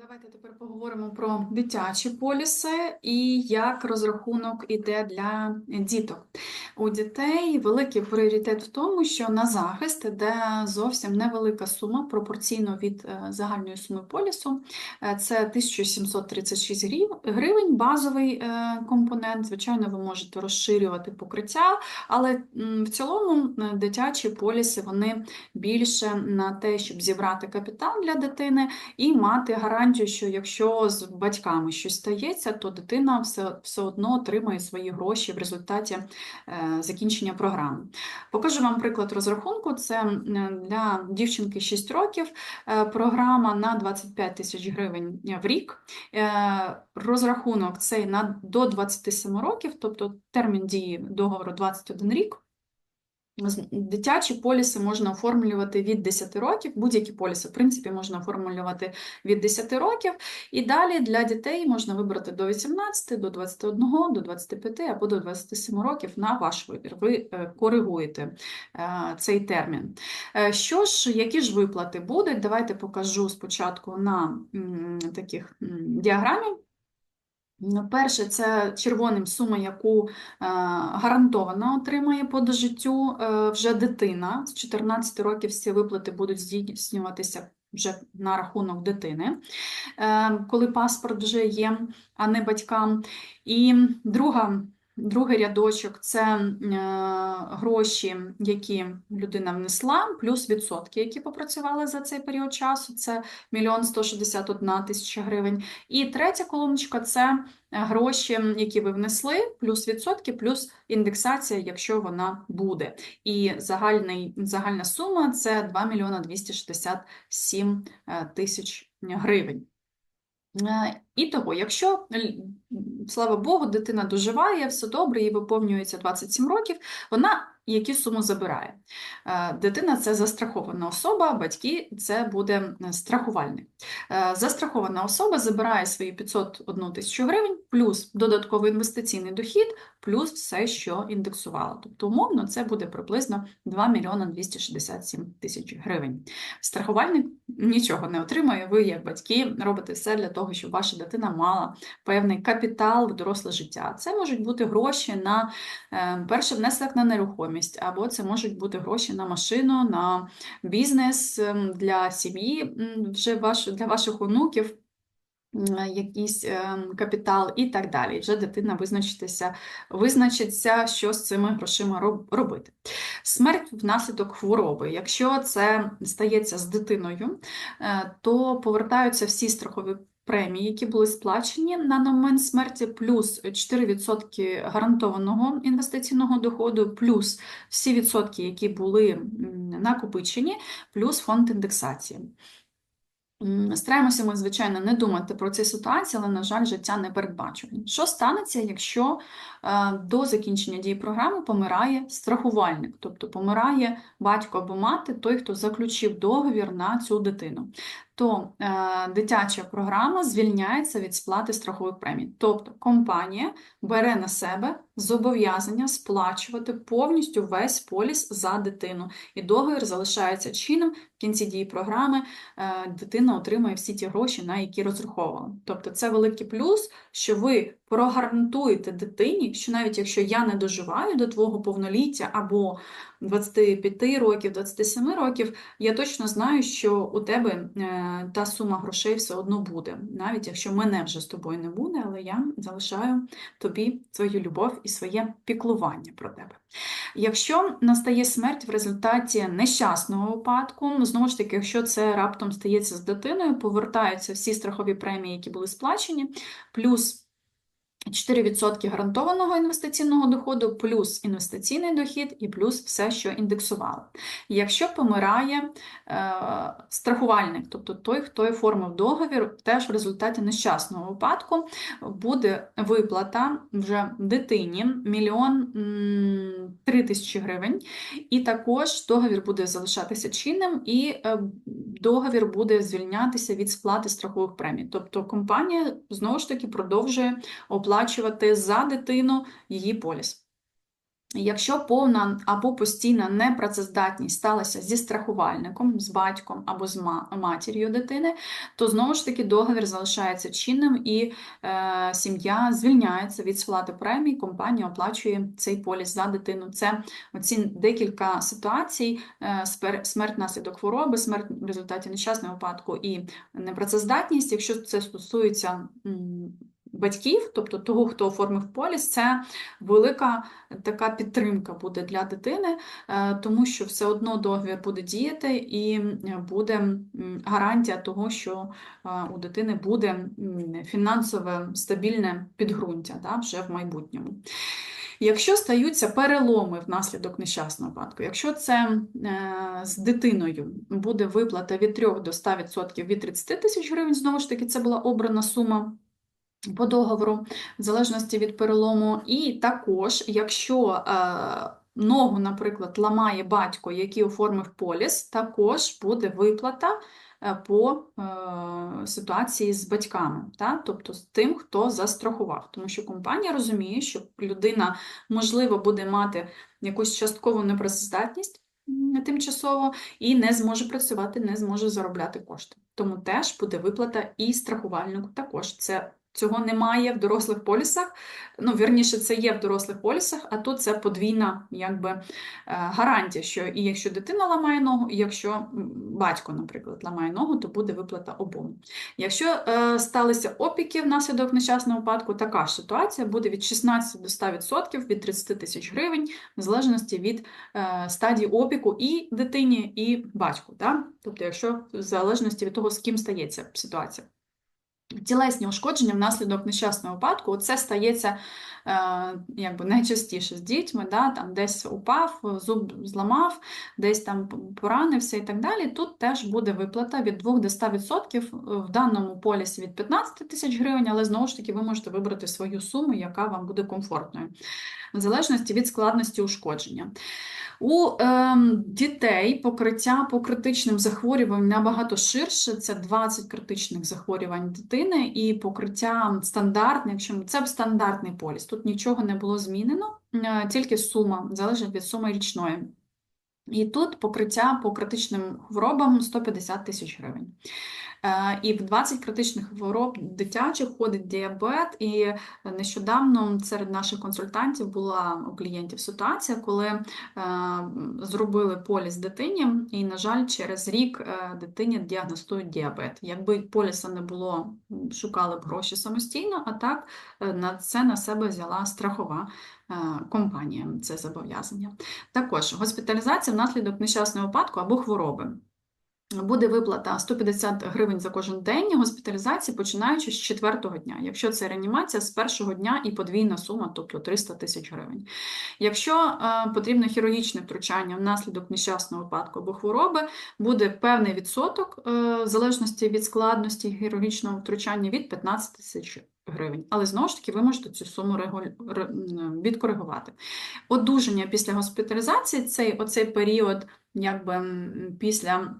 Давайте тепер поговоримо про дитячі поліси і як розрахунок іде для діток. У дітей великий пріоритет в тому, що на захист йде зовсім невелика сума пропорційно від е, загальної суми полісу. Е, Це 1736 гривень, базовий е, компонент. Звичайно, ви можете розширювати покриття, але в цілому дитячі поліси вони більше на те, щоб зібрати капітал для дитини і мати гарантію, що якщо з батьками щось стається, то дитина все, все одно отримає свої гроші в результаті е, закінчення програми. Покажу вам приклад розрахунку. Це для дівчинки 6 років е, програма на 25 тисяч гривень в рік. Е, Розрахунок цей на до 27 років, тобто термін дії договору 21 рік. Дитячі поліси можна оформлювати від 10 років, будь-які поліси, в принципі, можна оформлювати від 10 років. І далі для дітей можна вибрати до 18, до 21, до 25 або до 27 років на ваш вибір. Ви е, коригуєте е, цей термін. Е, Що ж, які ж виплати будуть? Давайте покажу спочатку на таких діаграмі. Ну, Перше, це червоним сума, яку е, гарантовано отримає по дожиттю е, вже дитина. З 14 років всі виплати будуть здійснюватися вже на рахунок дитини, е, коли паспорт вже є, а не батькам. І друга, другий рядочок це е, гроші, які людина внесла, плюс відсотки, які попрацювали за цей період часу. Це 1 161 тисяча гривень. І третя колоночка це е, гроші, які ви внесли, плюс відсотки, плюс індексація, якщо вона буде. І загальний, загальна сума це 2 мільйона 267 е, тисяч гривень. Е, І того, якщо, слава Богу, дитина доживає, все добре, їй виповнюється 27 років, вона які суму забирає? Е, Дитина це застрахована особа, батьки це буде е, страхувальник. Е, Застрахована особа забирає свої 501 тисячу гривень, плюс додатковий інвестиційний дохід, плюс все, що індексувала. Тобто, умовно, це буде приблизно 2 мільйона 267 тисяч гривень. Страхувальник нічого не отримує, ви, як батьки, робите все для того, щоб ваша дитина мала певний капітал в доросле життя. Це можуть бути гроші на е, перший внесок на нерухомість, або це можуть бути гроші на машину, на бізнес ем, для сім'ї, вже ваш, для ваших онуків. Якийсь ем, капітал і так далі. Вже дитина визначитися, визначиться, що з цими грошима роб- робити. Смерть внаслідок хвороби. Якщо це стається з дитиною, е, то повертаються всі страхові премії, які були сплачені на момент смерті, плюс 4% гарантованого інвестиційного доходу, плюс всі відсотки, які були накопичені, плюс фонд індексації. Стараємося ми, звичайно, не думати про ці ситуації, але, на жаль, життя не передбачує. Що станеться, якщо е, до закінчення дії програми помирає страхувальник, тобто помирає батько або мати, той, хто заключив договір на цю дитину? То е, дитяча програма звільняється від сплати страхових премій. Тобто компанія бере на себе зобов'язання сплачувати повністю весь поліс за дитину, і договір залишається чинним в кінці дії програми е, дитина отримує всі ті гроші, на які розраховувала. Тобто це великий плюс, що ви прогарантуєте дитині, що навіть якщо я не доживаю до твого повноліття або 25 років, 27 років, я точно знаю, що у тебе е, та сума грошей все одно буде, навіть якщо мене вже з тобою не буде, але я залишаю тобі свою любов і своє піклування про тебе. Якщо настає смерть в результаті нещасного випадку, ну, знову ж таки, якщо це раптом стається з дитиною, повертаються всі страхові премії, які були сплачені, плюс 4% гарантованого інвестиційного доходу, плюс інвестиційний дохід і плюс все, що індексувало. Якщо помирає е, страхувальник, тобто той, хто оформив договір, теж в результаті нещасного випадку буде виплата вже дитині мільйон три тисячі гривень, і також договір буде залишатися чинним, і е, договір буде звільнятися від сплати страхових премій. Тобто компанія знову ж таки продовжує оплачувати за дитину її поліс. Якщо повна або постійна непрацездатність сталася зі страхувальником, з батьком або з матір'ю дитини, то знову ж таки договір залишається чинним і е, сім'я звільняється від сплати премій, компанія оплачує цей поліс за дитину. Це оці декілька ситуацій: е, смерть внаслідок хвороби, смерть в результаті нещасного випадку і непрацездатність. Якщо це стосується батьків, тобто того, хто оформив поліс, це велика така підтримка буде для дитини, е, тому що все одно договір буде діяти і буде гарантія того, що е, у дитини буде фінансове стабільне підґрунтя да, вже в майбутньому. Якщо стаються переломи внаслідок нещасного випадку, якщо це е, з дитиною буде виплата від 3 до 100% від 30 тисяч гривень, знову ж таки, це була обрана сума по договору, в залежності від перелому. І також, якщо е, ногу, наприклад, ламає батько, який оформив поліс, також буде виплата е, по е, ситуації з батьками, та? тобто з тим, хто застрахував. Тому що компанія розуміє, що людина, можливо, буде мати якусь часткову непрацездатність тимчасово і не зможе працювати, не зможе заробляти кошти. Тому теж буде виплата і страхувальнику також. Це Цього немає в дорослих полісах. Ну, вірніше, це є в дорослих полісах, а тут це подвійна якби, е, гарантія, що і якщо дитина ламає ногу, і якщо батько, наприклад, ламає ногу, то буде виплата обом. Якщо е, сталися опіки внаслідок нещасного випадку, така ж ситуація буде від 16 до 100% від 30 тисяч гривень, в залежності від е, стадії опіку і дитині, і батьку. Да? Тобто, якщо в залежності від того, з ким стається ситуація. Тілесні ушкодження внаслідок нещасного випадку, це стається е, якби найчастіше з дітьми, да, там десь упав, зуб зламав, десь там поранився і так далі. Тут теж буде виплата від 2 до 100%, в даному полісі від 15 тисяч гривень, але знову ж таки ви можете вибрати свою суму, яка вам буде комфортною, в залежності від складності ушкодження. У е, дітей покриття по критичним захворюванням набагато ширше. Це 20 критичних захворювань дитини, і покриття стандартне, якщо це б стандартний поліс. Тут нічого не було змінено, е, тільки сума залежить від суми річної. І тут покриття по критичним хворобам 150 тисяч гривень. Е, І в 20 критичних хвороб дитячих входить діабет. І нещодавно серед наших консультантів була у клієнтів ситуація, коли е, зробили поліс дитині, і, на жаль, через рік е, дитині діагностують діабет. Якби поліса не було, шукали б гроші самостійно, а так на це на себе взяла страхова е, компанія це зобов'язання. Також госпіталізація внаслідок нещасного випадку або хвороби. Буде виплата 150 гривень за кожен день госпіталізації, починаючи з четвертого дня. Якщо це реанімація з першого дня і подвійна сума, тобто 300 тисяч гривень. Якщо е, потрібно хірургічне втручання внаслідок нещасного випадку або хвороби, буде певний відсоток, е, в залежності від складності хірургічного втручання від 15 тисяч гривень. Але знову ж таки ви можете цю суму відкоригувати. Одужання після госпіталізації цей оцей період, якби після.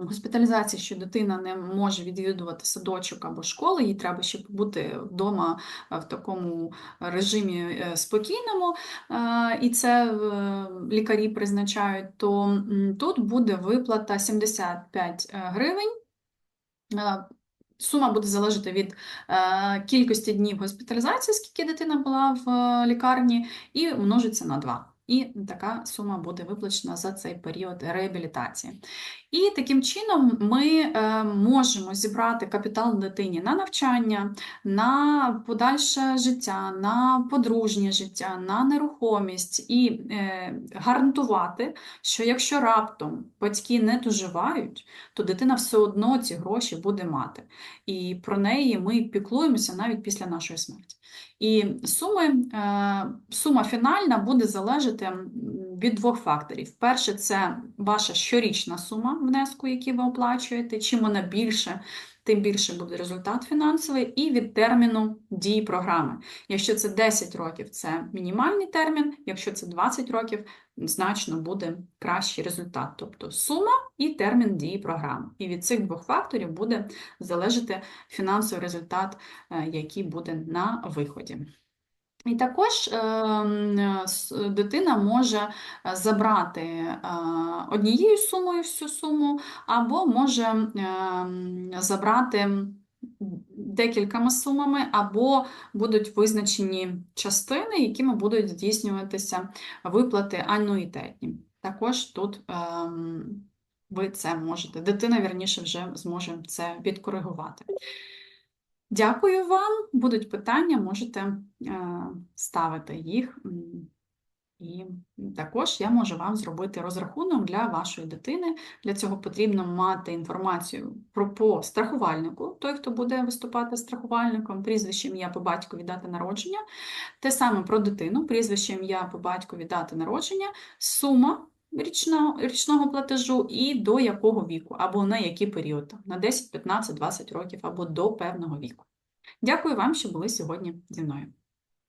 Госпіталізації, що дитина не може відвідувати садочок або школу, їй треба ще побути вдома е, в такому режимі е, спокійному, е, і це е, лікарі призначають, то тут буде виплата 75 гривень. Сума буде залежати від е, кількості днів госпіталізації, скільки дитина була в е, лікарні, і множиться на 2. І така сума буде виплачена за цей період реабілітації. І таким чином ми е, можемо зібрати капітал дитині на навчання, на подальше життя, на подружнє життя, на нерухомість і е, гарантувати, що якщо раптом батьки не доживають, то дитина все одно ці гроші буде мати. І про неї ми піклуємося навіть після нашої смерті. І суми, е, сума фінальна буде залежати від двох факторів. Перше, це ваша щорічна сума внеску, який ви оплачуєте. Чим вона більше, тим більше буде результат фінансовий, і від терміну дії програми. Якщо це 10 років, це мінімальний термін, якщо це 20 років, значно буде кращий результат. Тобто сума і термін дії програми. І від цих двох факторів буде залежати фінансовий результат, е, який буде на виході. І також ем, дитина може е, забрати е, однією сумою всю суму, або може ем, забрати декількома сумами, або будуть визначені частини, якими будуть здійснюватися виплати ануїтетні. Також тут ем, ви це можете, дитина, вірніше, вже зможе це відкоригувати. Дякую вам. Будуть питання, можете е, ставити їх. І також я можу вам зробити розрахунок для вашої дитини. Для цього потрібно мати інформацію про по страхувальнику, той, хто буде виступати страхувальником, прізвище ім'я по батькові дати народження. Те саме про дитину, прізвище ім'я по батькові дати народження, сума річного, річного платежу і до якого віку, або на який період, на 10, 15, 20 років, або до певного віку. Дякую вам, що були сьогодні зі мною.